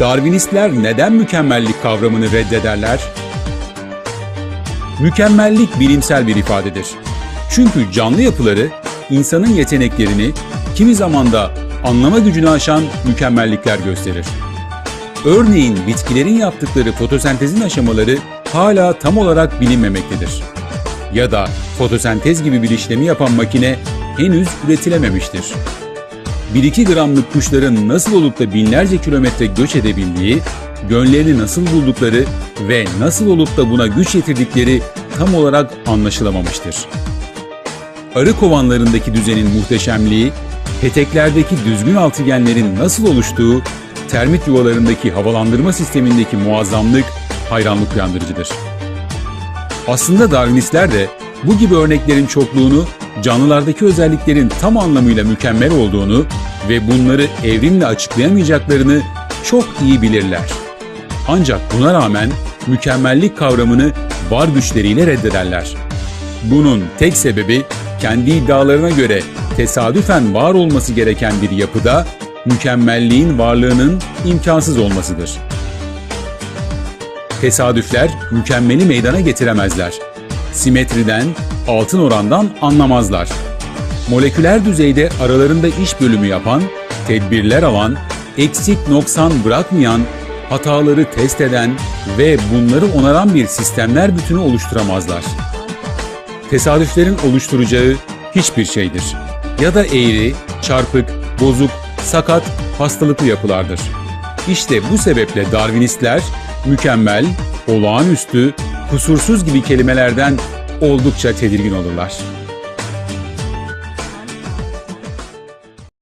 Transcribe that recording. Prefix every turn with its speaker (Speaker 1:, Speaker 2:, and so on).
Speaker 1: Darwinistler neden mükemmellik kavramını reddederler? Mükemmellik bilimsel bir ifadedir. Çünkü canlı yapıları insanın yeteneklerini kimi zaman da anlama gücünü aşan mükemmellikler gösterir. Örneğin bitkilerin yaptıkları fotosentezin aşamaları hala tam olarak bilinmemektedir. Ya da fotosentez gibi bir işlemi yapan makine henüz üretilememiştir. 1-2 gramlık kuşların nasıl olup da binlerce kilometre göç edebildiği, gönlerini nasıl buldukları ve nasıl olup da buna güç yetirdikleri tam olarak anlaşılamamıştır. Arı kovanlarındaki düzenin muhteşemliği, peteklerdeki düzgün altıgenlerin nasıl oluştuğu, termit yuvalarındaki havalandırma sistemindeki muazzamlık hayranlık uyandırıcıdır. Aslında Darwinistler de bu gibi örneklerin çokluğunu, canlılardaki özelliklerin tam anlamıyla mükemmel olduğunu ve bunları evrimle açıklayamayacaklarını çok iyi bilirler. Ancak buna rağmen mükemmellik kavramını var güçleriyle reddederler. Bunun tek sebebi kendi iddialarına göre tesadüfen var olması gereken bir yapıda mükemmelliğin varlığının imkansız olmasıdır. Tesadüfler mükemmeli meydana getiremezler. Simetriden, altın orandan anlamazlar. Moleküler düzeyde aralarında iş bölümü yapan, tedbirler alan, eksik noksan bırakmayan, hataları test eden ve bunları onaran bir sistemler bütünü oluşturamazlar. Tesadüflerin oluşturacağı hiçbir şeydir. Ya da eğri, çarpık, bozuk, sakat, hastalıklı yapılardır. İşte bu sebeple Darwinistler mükemmel, olağanüstü, kusursuz gibi kelimelerden oldukça tedirgin olurlar.